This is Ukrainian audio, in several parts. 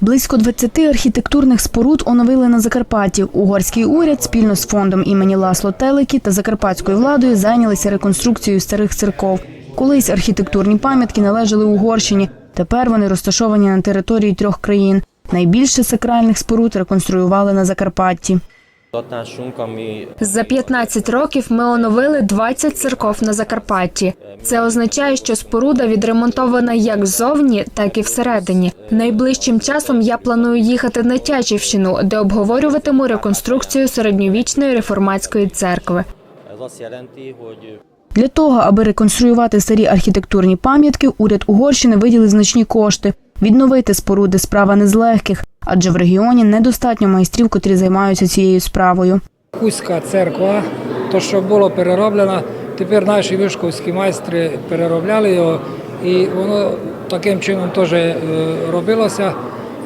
Близько 20 архітектурних споруд оновили на Закарпатті. Угорський уряд спільно з фондом імені Ласло Телекі та закарпатською владою зайнялися реконструкцією старих церков. Колись архітектурні пам'ятки належали Угорщині. Тепер вони розташовані на території трьох країн. Найбільше сакральних споруд реконструювали на Закарпатті. За 15 років ми оновили 20 церков на Закарпатті. Це означає, що споруда відремонтована як ззовні, так і всередині. Найближчим часом я планую їхати на Тячівщину, де обговорюватиму реконструкцію середньовічної реформатської церкви. Для того, аби реконструювати старі архітектурні пам'ятки, уряд Угорщини виділив значні кошти. Відновити споруди справа не з легких, адже в регіоні недостатньо майстрів, котрі займаються цією справою. Хуська церква, то що було перероблено, тепер наші вишковські майстри переробляли його, і воно таким чином теж е, робилося.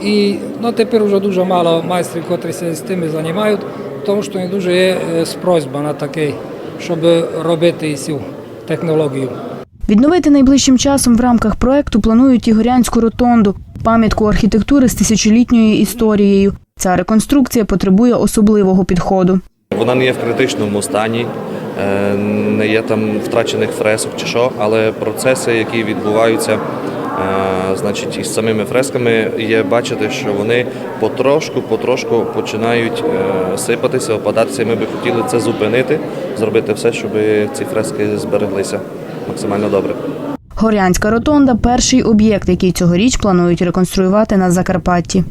І ну, тепер вже дуже мало майстрів, котрі з тим займають, тому що не дуже є е, спросьба на такий, щоб робити цю технологію. Відновити найближчим часом в рамках проекту планують Ігорянську ротонду, пам'ятку архітектури з тисячолітньою історією. Ця реконструкція потребує особливого підходу. Вона не є в критичному стані, е, не є там втрачених фресок чи що, але процеси, які відбуваються, е, значить, із самими фресками, є бачити, що вони потрошку, потрошку починають е, сипатися, опадатися. Ми би хотіли це зупинити, зробити все, щоб ці фрески збереглися максимально добре. Горянська ротонда перший об'єкт, який цьогоріч планують реконструювати на Закарпатті.